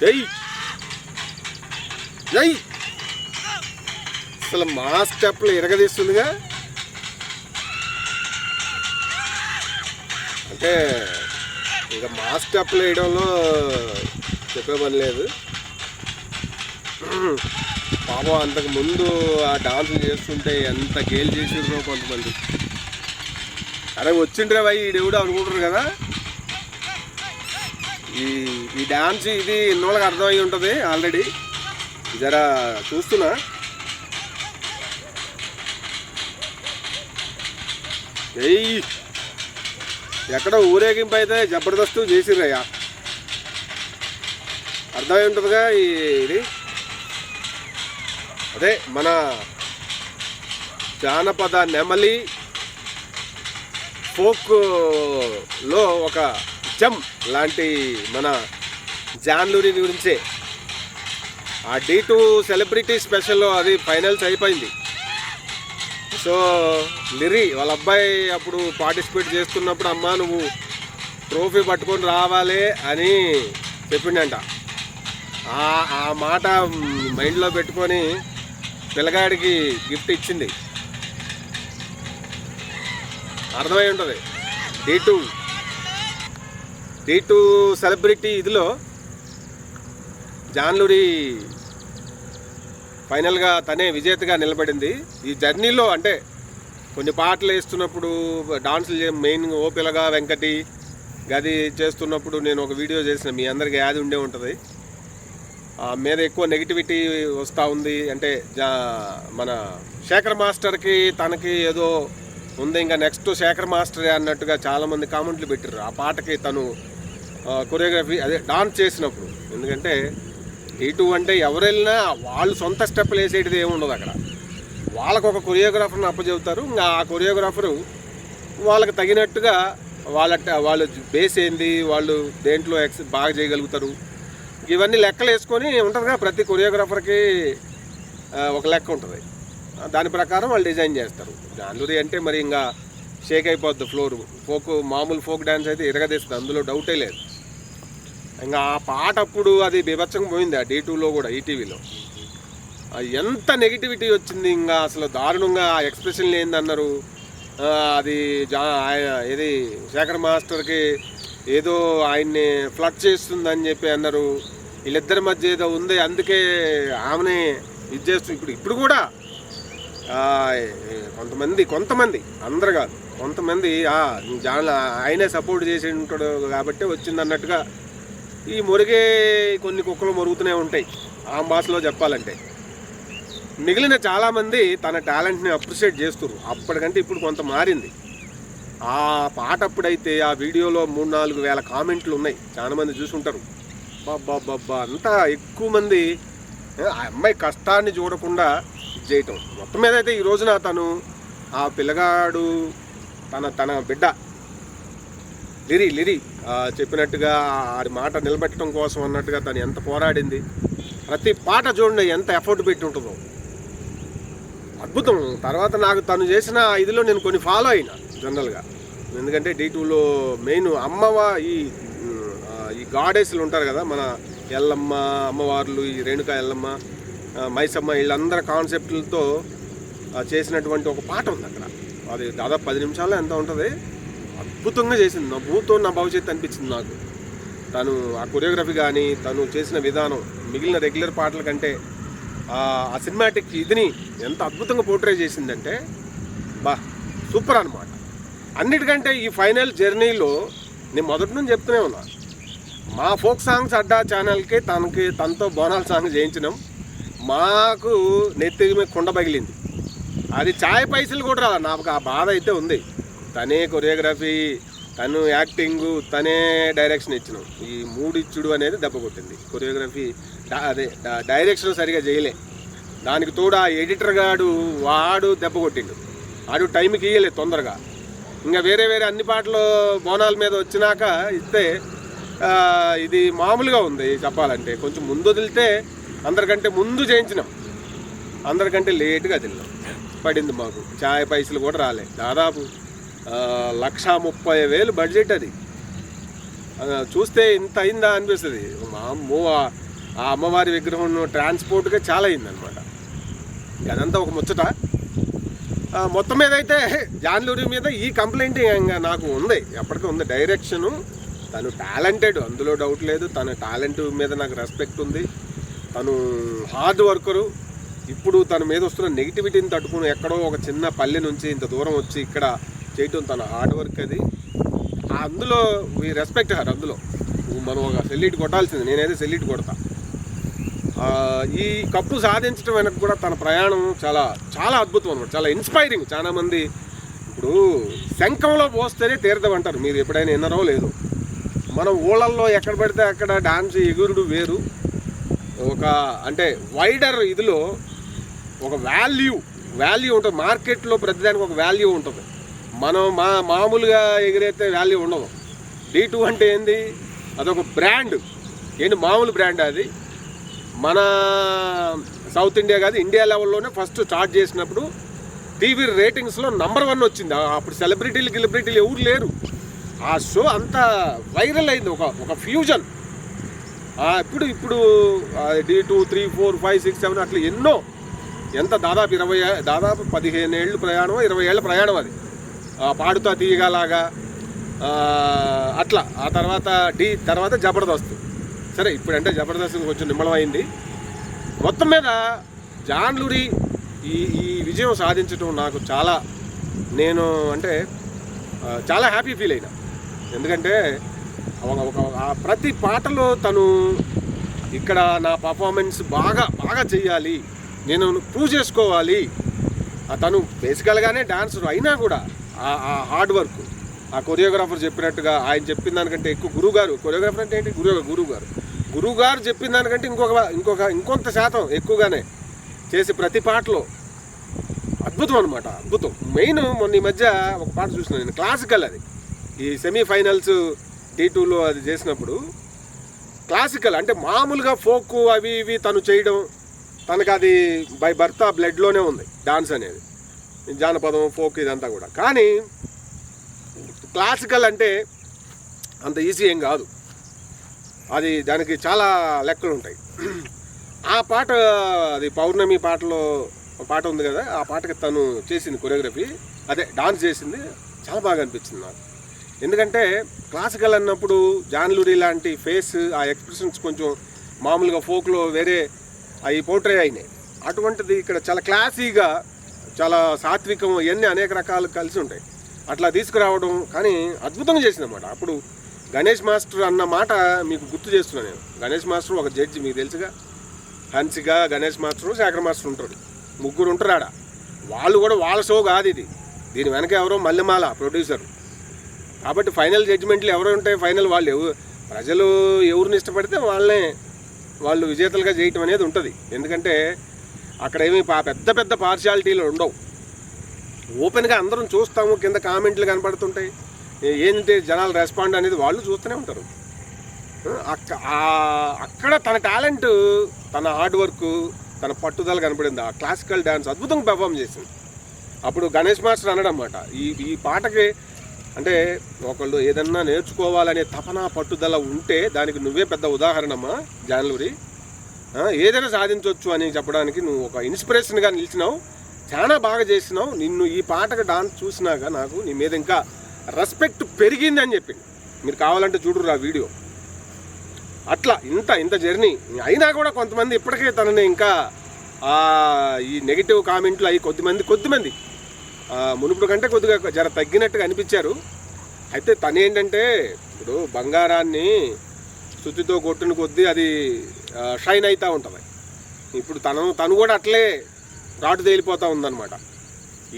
జై జై అసలు మా స్టెప్లు ఎరగదీస్తుందిగా అంటే ఇంకా మా స్టెప్లు వేయడంలో చెప్పే పని లేదు పాపం అంతకు ముందు ఆ డాన్సులు చేస్తుంటే ఎంత గేలు చేసిండ్రో కొంతమంది. అరే వచ్చిండ్రే భయ్ ఈ దేవుడు అనుకుంటారు కదా? ఈ ఈ డ్యాన్స్ ఇది ఇన్నోళ్ళకి అర్థమై ఉంటుంది ఆల్రెడీ. జరా చూస్తున్నా. ఏయ్! ఎక్కడ ఊరేగింపు అయితే జబర్దస్తు చేసిరయ్యా అర్థమై ఉంటుందిగా ఇది? అదే మన జానపద నెమలి ఫోక్లో ఒక జమ్ లాంటి మన జాన్లూరి గురించే. ఆ డీ టూ సెలబ్రిటీ స్పెషల్ అది ఫైనల్స్ అయిపోయింది. సో లిరి వాళ్ళ అబ్బాయి అప్పుడు పార్టిసిపేట్ చేస్తున్నప్పుడు అమ్మా నువ్వు ట్రోఫీ పట్టుకొని రావాలి అని చెప్పిండంట. ఆ మాట మైండ్లో పెట్టుకొని పిల్లగాడికి గిఫ్ట్ ఇచ్చింది. అర్థమై ఉంటుంది. D two D two celebrity ఇదిలో జాన్లుడి ఫైనల్గా తనే విజేతగా నిలబడింది. ఈ జర్నీలో అంటే కొన్ని పాటలు వేస్తున్నప్పుడు డాన్సులు చే మెయిన్ ఓపిలగా వెంకటి గది చేస్తున్నప్పుడు నేను ఒక వీడియో చేసిన మీ అందరికి యాది ఉండే ఉంటుంది. ఆ మీద ఎక్కువ నెగిటివిటీ వస్తూ ఉంది. అంటే జా మన శేఖర్ మాస్టర్కి తనకి ఏదో ఉంది. ఇంకా నెక్స్ట్ శేఖర్ మాస్టరే అన్నట్టుగా చాలామంది కామెంట్లు పెట్టారు ఆ పాటకి తను కొరియోగ్రఫీ అదే డాన్స్ చేసినప్పుడు. ఎందుకంటే ఇటు అంటే ఎవరు వెళ్ళినా వాళ్ళు సొంత స్టెప్పులు వేసేటిది ఏమి ఉండదు అక్కడ. వాళ్ళకు ఒక కొరియోగ్రాఫర్ని అప్పచెబుతారు. ఇంకా ఆ కొరియోగ్రాఫరు వాళ్ళకి తగినట్టుగా వాళ్ళ వాళ్ళు బేస్ ఏంది వాళ్ళు దేంట్లో ఎక్స్ బాగా చేయగలుగుతారు. ఇవన్నీ లెక్కలు వేసుకొని ఉంటుందిగా ప్రతి కొరియోగ్రాఫర్కి ఒక లెక్క ఉంటుంది. దాని ప్రకారం వాళ్ళు డిజైన్ చేస్తారు. జాన్లూరి అంటే మరి ఇంకా షేక్ అయిపోద్ది ఫ్లోర్. ఫోక్ మామూలు ఫోక్ డ్యాన్స్ అయితే ఇరగదీస్తుంది. అందులో డౌటే లేదు. ఇంకా ఆ పాట అప్పుడు అది బీభత్సంగా పోయింది ఆ డే టూలో కూడా ఈటీవీలో ఎంత నెగిటివిటీ వచ్చింది ఇంకా అసలు దారుణంగా ఆ ఎక్స్ప్రెషన్ ఏందన్నారు? అది జా ఆయన ఏది శేఖర్ మాస్టర్కి ఏదో ఆయన్ని ఫ్లడ్ చేస్తుందని చెప్పి అన్నారు. వీళ్ళిద్దరి మధ్య ఏదో ఉంది అందుకే ఆమెనే ఇది చేస్తూ ఇప్పుడు ఇప్పుడు కూడా కొంతమంది కొంతమంది అందరు కాదు కొంతమంది ఆ, ఆయనే సపోర్ట్ చేసి ఉంటాడు కాబట్టి వచ్చింది అన్నట్టుగా ఈ మురిగే కొన్ని కుక్కలు మురుగుతూనే ఉంటాయి. ఆ భాషలో చెప్పాలంటే. మిగిలిన చాలామంది తన టాలెంట్ని అప్రిషియేట్ చేస్తున్నారు అప్పటికంటే ఇప్పుడు కొంత మారింది. ఆ పాట అప్పుడైతే ఆ వీడియోలో మూడు నాలుగు వేల కామెంట్లు ఉన్నాయి. చాలామంది చూసుంటారు. బాబ్బా బాబ్బా అంతా ఎక్కువ మంది ఆ అమ్మాయి కష్టాన్ని చూడకుండా చేయటం. మొత్తం మీద అయితే ఈ రోజున తను ఆ పిల్లగాడు తన తన బిడ్డ లిరి లిరి చెప్పినట్టుగా ఆడి మాట నిలబెట్టడం కోసం అన్నట్టుగా తను ఎంత పోరాడింది. ప్రతి పాట చూడండి ఎంత ఎఫర్ట్ పెట్టి ఉంటుందో. అద్భుతం. తర్వాత నాకు తను చేసిన ఇదిలో నేను కొన్ని ఫాలో అయినా జనరల్గా ఎందుకంటే డీ టూలో మెయిన్ అమ్మవ ఈ ఈ గాడెస్లు ఉంటారు కదా మన ఎల్లమ్మ అమ్మవార్లు ఈ రేణుక ఎల్లమ్మ మైసమ్మ వీళ్ళందరి కాన్సెప్ట్లతో చేసినటువంటి ఒక పాట ఉంది అక్కడ. అది దాదాపు పది నిమిషాల్లో ఎంత ఉంటుంది? అద్భుతంగా చేసింది. నా భూతో నా భవిష్యత్తు అనిపించింది నాకు. తను ఆ కొరియోగ్రఫీ కానీ తను చేసిన విధానం మిగిలిన రెగ్యులర్ పాటల కంటే ఆ సినిమాటిక్ ఇదిని ఎంత అద్భుతంగా పోర్ట్రే చేసిందంటే బా సూపర్ అనమాట అన్నిటికంటే ఈ ఫైనల్ జర్నీలో నేను మొదటి నుంచి చెప్తూనే ఉన్నా. మా ఫోక్ సాంగ్స్ అడ్డా ఛానల్కి తనకి తనతో బోనాల సాంగ్ చేయించినాం మాకు నెత్తి మీద కుండ పగిలింది. అది ఛాయ్ పైసలు కూడా రాలా నాకు ఆ బాధ అయితే ఉంది. తనే కొరియోగ్రఫీ తను యాక్టింగ్ తనే డైరెక్షన్ ఇచ్చినాం. ఈ మూడు ఇచ్చుడు అనేది దెబ్బ కొట్టింది. కొరియోగ్రఫీ అదే డైరెక్షన్ సరిగా చేయలే దానికి తోడు ఆ ఎడిటర్ గాడు వాడు దెబ్బ కొట్టిండు. వాడు టైంకి ఇయ్యలేదు తొందరగా. ఇంకా వేరే వేరే అన్ని పాటలు బోనాల మీద వచ్చినాక ఇస్తే ఇది మామూలుగా ఉంది చెప్పాలంటే. కొంచెం ముందు వదిలితే అందరికంటే ముందు చేయించినాం. అందరికంటే లేట్గా తిన్నాం పడింది మాకు. ఛాయ్ పైసలు కూడా రాలే. దాదాపు లక్ష ముప్పై వేలు బడ్జెట్ అది. చూస్తే ఇంత అయిందా అనిపిస్తుంది. మా అమ్మో ఆ అమ్మవారి విగ్రహం ట్రాన్స్పోర్ట్గా చాలా అయిందనమాట అదంతా ఒక ముచ్చట. మొత్తం మీద అయితే జాన్లూరి మీద ఈ కంప్లైంట్ ఇంకా నాకు ఉంది. ఎప్పటికీ ఉంది డైరెక్షను. తను టాలెంటెడ్ అందులో డౌట్ లేదు. తన టాలెంట్ మీద నాకు రెస్పెక్ట్ ఉంది. తను హార్డ్ వర్కరు. ఇప్పుడు తన మీద వస్తున్న నెగిటివిటీని తట్టుకుని ఎక్కడో ఒక చిన్న పల్లె నుంచి ఇంత దూరం వచ్చి ఇక్కడ చేయటం తన హార్డ్ వర్క్ అది. అందులో వీ రెస్పెక్ట్ హర్ అందులో. మనం ఒక సెల్లిట్ కొట్టాల్సింది నేనైతే సెల్లిట్ కొడతా. ఈ కప్పు సాధించడం వెనక కూడా తన ప్రయాణం చాలా చాలా అద్భుతం అనమాట చాలా ఇన్స్పైరింగ్ చాలామంది ఇప్పుడు శంఖంలో పోస్తేనే తీర్థం అంటారు. మీరు ఎప్పుడైనా ఎన్నరో లేదు. మనం ఊళ్ళల్లో ఎక్కడ పడితే అక్కడ డాన్స్ ఎగురుడు వేరు. ఒక అంటే వైడర్ ఇదిలో ఒక వాల్యూ వాల్యూ ఉంటుంది. మార్కెట్లో ప్రతిదానికి ఒక వాల్యూ ఉంటుంది. మనం మా మామూలుగా ఎగిరైతే వాల్యూ ఉండదు. డీ టూ అంటే ఏంది? అదొక బ్రాండ్ ఏంటి మామూలు బ్రాండ్ అది. మన సౌత్ ఇండియా కాదు ఇండియా లెవెల్లోనే ఫస్ట్ స్టార్ట్ చేసినప్పుడు టీవీ రేటింగ్స్లో నంబర్ వన్ వచ్చింది. అప్పుడు సెలబ్రిటీలు గిలిబ్రిటీలు ఎవరు లేరు. ఆ షో అంత వైరల్ అయింది. ఒక ఒక ఫ్యూజన్ ఇప్పుడు ఇప్పుడు D two three four five six seven అట్లా ఎన్నో. ఎంత దాదాపు ఇరవై దాదాపు పదిహేను ఏళ్ళు ప్రయాణం ఇరవై ఏళ్ళ ప్రయాణం అది. పాడుతా తీయగలాగా అట్లా. ఆ తర్వాత డి తర్వాత జబర్దస్త్. సరే ఇప్పుడంటే జబర్దస్త్ కొంచెం నిమ్మలమైంది. మొత్తం మీద జాన్లురి ఈ ఈ విజయం సాధించడం నాకు చాలా నేను అంటే చాలా హ్యాపీ ఫీల్ అయినా. ఎందుకంటే ఒక ప్రతి పాటలో తను ఇక్కడ నా పర్ఫార్మెన్స్ బాగా బాగా చేయాలి నేను ప్రూవ్ చేసుకోవాలి. తను బేసికల్గానే డాన్సర్ అయినా కూడా హార్డ్ వర్క్ ఆ కొరియోగ్రాఫర్ చెప్పినట్టుగా ఆయన చెప్పిన దానికంటే ఎక్కువ గురువు గారు కొరియోగ్రాఫర్ అంటే ఏంటి? గురువు గురువు గారు గురువు గారు చెప్పిన దానికంటే ఇంకొక ఇంకొక ఇంకొంత శాతం ఎక్కువగానే చేసి ప్రతి పాటలో అద్భుతం అనమాట అద్భుతం. మెయిన్ మొన్న ఈ మధ్య ఒక పాట చూసిన నేను. క్లాసికల్ అది. ఈ సెమీఫైనల్స్ టీ టూలో అది చేసినప్పుడు క్లాసికల్ అంటే మామూలుగా ఫోక్ అవి ఇవి తను చేయడం తనకు అది బై భర్త బ్లడ్లోనే ఉంది. డాన్స్ అనేది. జానపదం ఫోక్ ఇదంతా కూడా. కానీ క్లాసికల్ అంటే అంత ఈజీ ఏం కాదు. అది దానికి చాలా లెక్కలు ఉంటాయి ఆ పాట అది పౌర్ణమి పాటలో పాట ఉంది కదా ఆ పాటకి తను చేసింది కొరియోగ్రఫీ. అదే డాన్స్ చేసింది. చాలా బాగా అనిపించింది నాకు. ఎందుకంటే క్లాసికల్ అన్నప్పుడు జాన్లూరి లాంటి ఫేస్ ఆ ఎక్స్ప్రెషన్స్ కొంచెం మామూలుగా ఫోక్లో వేరే అవి పోర్ట్రే అయినాయి. అటువంటిది ఇక్కడ చాలా క్లాసీగా చాలా సాత్వికం ఇవన్నీ అనేక రకాలు కలిసి ఉంటాయి. అట్లా తీసుకురావడం కానీ అద్భుతంగా చేసిందన్నమాట. అప్పుడు గణేష్ మాస్టర్ అన్న మాట మీకు గుర్తు చేస్తున్నాను నేను. గణేష్ మాస్టర్ ఒక జడ్జి మీకు తెలుసుగా? హన్సిగా గణేష్ మాస్టర్ శేఖర్ మాస్టర్ ఉంటాడు ముగ్గురు ఉంటారు ఆడ. వాళ్ళు కూడా వాళ్ళ షో కాదు ఇది. దీని వెనక ఎవరో మల్లెమాల ప్రొడ్యూసర్ కాబట్టి ఫైనల్ జడ్జిమెంట్లు ఎవరు ఉంటాయి ఫైనల్ వాళ్ళు. ప్రజలు ఎవరిని ఇష్టపడితే వాళ్ళనే వాళ్ళు విజేతలుగా చేయటం అనేది ఉంటుంది. ఎందుకంటే అక్కడ ఏమి పా- పెద్ద పెద్ద పార్షియాలిటీలు ఉండవు. ఓపెన్గా అందరం చూస్తాము కింద కామెంట్లు కనపడుతుంటాయి ఏ- ఏంటి జనాలు రెస్పాండ్ అనేది వాళ్ళు చూస్తూనే ఉంటారు. అక్క అక్కడ తన టాలెంట్ తన హార్డ్ వర్క్ తన పట్టుదల కనపడింది. ఆ క్లాసికల్ డ్యాన్స్ అద్భుతంగా పెర్ఫామ్ చేసింది. అప్పుడు గణేష్ మాస్టర్ అనడమాట ఈ ఈ పాటకి అంటే ఒకళ్ళు ఏదన్నా నేర్చుకోవాలనే తపన పట్టుదల ఉంటే దానికి నువ్వే పెద్ద ఉదాహరణమ్మా జాన్లూరి. ఏదైనా సాధించవచ్చు అని చెప్పడానికి నువ్వు ఒక ఇన్స్పిరేషన్గా నిలిచినావు. చాలా బాగా చేసినావు. నిన్ను ఈ పాటకు డాన్స్ చూసినాక నాకు నీ మీద ఇంకా రెస్పెక్ట్ పెరిగింది అని చెప్పింది మీరు కావాలంటే చూడరు ఆ వీడియో అట్లా ఇంత ఇంత జర్నీ అయినా కూడా కొంతమంది ఇప్పటికే తనని ఇంకా ఈ నెగిటివ్ కామెంట్లు అవి కొద్దిమంది కొద్దిమంది మునుపుడు కంటే కొద్దిగా జర తగ్గినట్టుగా అనిపించారు. అయితే తను ఏంటంటే ఇప్పుడు బంగారాన్ని శుద్ధితో కొట్టిన కొద్దీ అది షైన్ అవుతూ ఉంటుంది. ఇప్పుడు తను తను కూడా అట్లే రాటు తేలిపోతూ ఉందన్నమాట.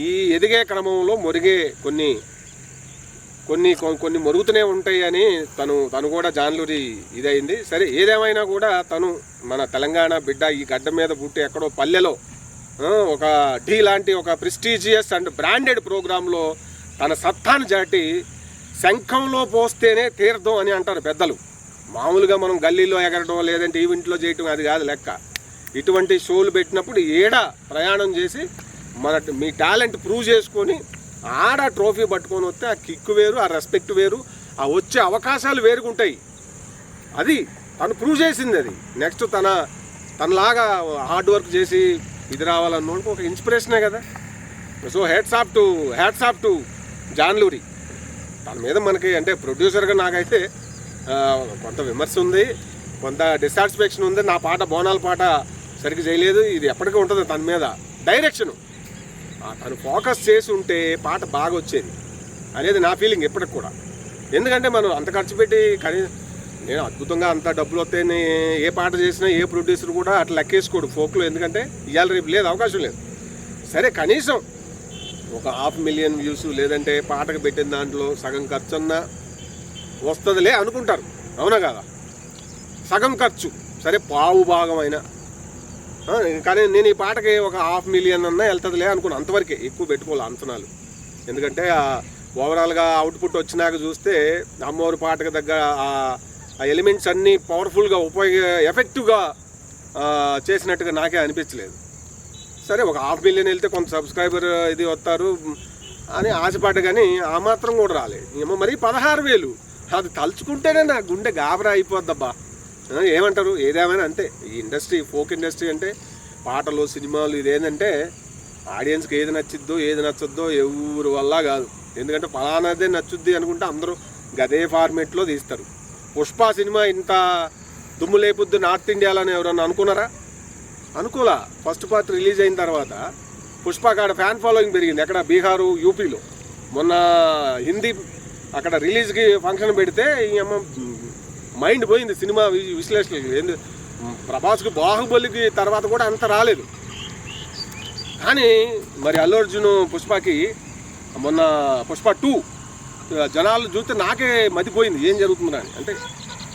ఈ ఎదిగే క్రమంలో మొరిగే కొన్ని కొన్ని కొన్ని మరుగుతూనే ఉంటాయి అని తను తను కూడా జాన్లూరి ఇదైంది. సరే ఏదేమైనా కూడా తను మన తెలంగాణ బిడ్డ ఈ గడ్డ మీద పుట్టి ఎక్కడో పల్లెలో ఒక ఢీ లాంటి ఒక ప్రెస్టీజియస్ అండ్ బ్రాండెడ్ ప్రోగ్రాంలో తన సత్తాను చాటి శంఖంలో పోస్తేనే తీర్థం అని అంటారు పెద్దలు. మామూలుగా మనం గల్లీలో ఎగరడం లేదంటే ఈవెంట్లో చేయటం అది కాదు లెక్క. ఇటువంటి షోలు పెట్టినప్పుడు ఏడ ప్రయాణం చేసి మన మీ టాలెంట్ ప్రూవ్ చేసుకొని ఆడ ట్రోఫీ పట్టుకొని వస్తే ఆ కిక్ వేరు ఆ రెస్పెక్ట్ వేరు ఆ వచ్చే అవకాశాలు వేరుగుంటాయి. అది తను ప్రూవ్ చేసింది అది. నెక్స్ట్ తన తనలాగా హార్డ్ వర్క్ చేసి ఇది రావాలన్నోడికి ఒక ఇన్స్పిరేషనే కదా. So heads off to hats off to Janu Lyri. తన మీద మనకి అంటే ప్రొడ్యూసర్గా నాకైతే కొంత విమర్శ ఉంది కొంత డిస్సాటిస్ఫాక్షన్ ఉంది. నా పాట బోనాల పాట సరిగ్గా చేయలేదు. ఇది ఎప్పటికీ ఉంటుంది తన మీద. డైరెక్షను తను ఫోకస్ చేసి ఉంటే పాట బాగా వచ్చేది అనేది నా ఫీలింగ్ ఎప్పటికి కూడా. ఎందుకంటే మనం అంత ఖర్చు పెట్టి కనీ నేను అద్భుతంగా అంత డబ్బులు వస్తాయని ఏ పాట చేసినా ఏ ప్రొడ్యూసర్ కూడా అట్లా లెక్కేసుకోడు ఫోక్లో ఎందుకంటే ఇవాళ రేపు లేదు అవకాశం లేదు. సరే కనీసం ఒక హాఫ్ మిలియన్ వ్యూస్ లేదంటే పాటకు పెట్టిన దాంట్లో సగం ఖర్చున్నా వస్తుందిలే అనుకుంటారు. అవునా కదా? సగం ఖర్చు. సరే పావు భాగం అయినా కానీ నేను ఈ పాటకి ఒక హాఫ్ మిలియన్ అన్నా వెళ్తుందిలే అనుకున్నాను అంతవరకే ఎక్కువ పెట్టుకోవాలి అంచనాలు. ఎందుకంటే ఓవరాల్గా అవుట్పుట్ వచ్చినాక చూస్తే అమ్మవారి పాటకు దగ్గర ఆ- ఎలిమెంట్స్ అన్నీ పవర్ఫుల్గా ఉపయోగ ఎఫెక్టివ్గా చేసినట్టుగా నాకే అనిపించలేదు. సరే ఒక హాఫ్ మిలియన్ వెళ్తే కొంత సబ్స్క్రైబర్ ఇది వస్తారు అని ఆశపడ్డ కానీ ఆ మాత్రం కూడా రాలేదు ఏమో మరి పదహారు వేలు. అది తలుచుకుంటేనే నా గుండె గాబరా అయిపోద్దబ్బా. ఏమంటారు? ఏదేమైనా అంతే. ఈ ఇండస్ట్రీ ఫోక్ ఇండస్ట్రీ అంటే పాటలు సినిమాలు ఇదేంటంటే ఆడియన్స్కి ఏది నచ్చిద్దో ఏది నచ్చద్దో ఎవరి వల్ల కాదు. ఎందుకంటే ఫలానాదే నచ్చుద్ది అనుకుంటే అందరూ గదే ఫార్మేట్లో తీస్తారు. పుష్ప సినిమా ఇంత దుమ్ము లేపుద్దు నార్త్ ఇండియాలో అని ఎవరన్నా అనుకున్నారా? అనుకోలా. ఫస్ట్ పార్ట్ రిలీజ్ అయిన తర్వాత పుష్ప కాడ ఫ్యాన్ ఫాలోయింగ్ పెరిగింది. ఎక్కడ? బీహారు యూపీలో. మొన్న హిందీ అక్కడ రిలీజ్కి ఫంక్షన్ పెడితే ఈ అమ్మ మైండ్ పోయింది సినిమా విశ్లేషణకి. ఎందు ఏంది ప్రభాస్కి బాహుబలికి తర్వాత కూడా అంత రాలేదు. కానీ మరి అల్లు అర్జున్ పుష్పకి మొన్న పుష్ప టూ జనాలు చూస్తే నాకే మతిపోయింది. ఏం జరుగుతుందని అంటే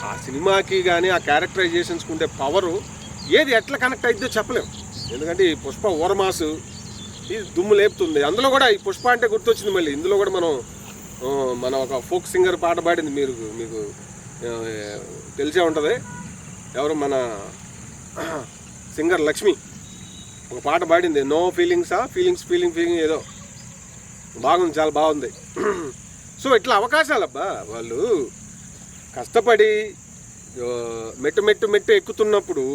ఆ సినిమాకి కానీ ఆ క్యారెక్టరైజేషన్స్కి ఉండే పవరు ఏది ఎట్లా కనెక్ట్ అయిద్దో చెప్పలేం. ఎందుకంటే ఈ పుష్ప ఓరమాసు ఇది దుమ్ము లేపుతుంది. అందులో కూడా ఈ పుష్ప అంటే గుర్తొచ్చింది మళ్ళీ. ఇందులో కూడా మనం మన ఒక ఫోక్ సింగర్ పాట పాడింది మీరు మీకు తెలిసే ఉంటుంది. ఎవరు మన సింగర్ లక్ష్మి ఒక పాట పాడింది నో ఫీలింగ్సా ఫీలింగ్స్ ఫీలింగ్ ఫీలింగ్ ఏదో. బాగుంది చాలా బాగుంది. సో ఇట్లా అవకాశాలు అబ్బా వాళ్ళు కష్టపడి మెట్టు మెట్టు మెట్టు ఎక్కుతున్నప్పుడు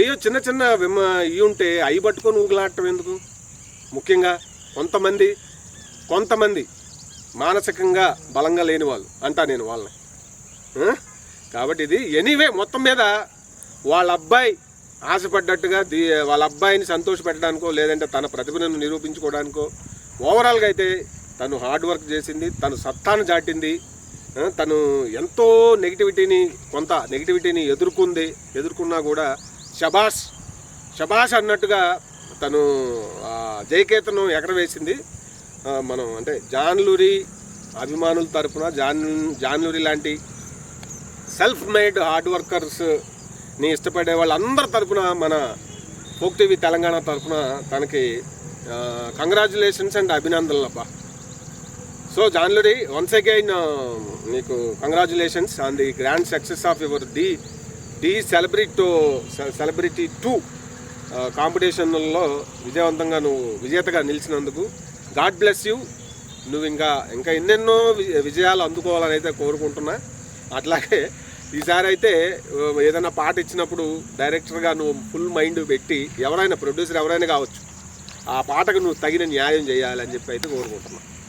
ఏయో చిన్న చిన్న విమ ఇవి ఉంటే అవి పట్టుకొని ఊగులాడటం ఎందుకు? ముఖ్యంగా కొంతమంది కొంతమంది మానసికంగా బలంగా లేని వాళ్ళు అంటా నేను వాళ్ళని. కాబట్టి ఇది ఎనీవే మొత్తం మీద వాళ్ళ అబ్బాయి ఆశపడ్డట్టుగా దీ వాళ్ళ అబ్బాయిని సంతోషపెట్టడానికో లేదంటే తన ప్రతిభను నిరూపించుకోవడానికో ఓవరాల్గా అయితే తను హార్డ్ వర్క్ చేసింది తను సత్తాను చాటింది తను ఎంతో నెగిటివిటీని కొంత నెగిటివిటీని ఎదుర్కొంది ఎదుర్కొన్నా కూడా షబాష్ షబాష్ అన్నట్టుగా తను జయకేతను ఎగరవేసింది. మనం అంటే జాన్లూరి అభిమానుల తరపున జాన్ జాన్లూరి లాంటి సెల్ఫ్ మేడ్ హార్డ్ వర్కర్స్ని ఇష్టపడే వాళ్ళందరి తరఫున మన ఫోక్ టీవీ తెలంగాణ తరపున తనకి కంగ్రాచులేషన్స్ అండ్ అభినందనలు అబ్బా. సో జాన్లూరి వన్స్ అగైన్ నీకు congratulations on the grand success of your the the celebrity celebrity two కాంపిటీషన్లో విజయవంతంగా నువ్వు విజేతగా నిలిచినందుకు గాడ్ బ్లెస్ యూ. నువ్వు ఇంకా ఇంకా ఎన్నెన్నో విజయాలు అందుకోవాలని అయితే కోరుకుంటున్నా. అట్లాగే ఈసారి అయితే ఏదైనా పాట ఇచ్చినప్పుడు డైరెక్టర్గా నువ్వు ఫుల్ మైండ్ పెట్టి ఎవరైనా ప్రొడ్యూసర్ ఎవరైనా కావచ్చు ఆ పాటకు నువ్వు తగిన న్యాయం చేయాలని చెప్పి అయితే కోరుకుంటున్నా.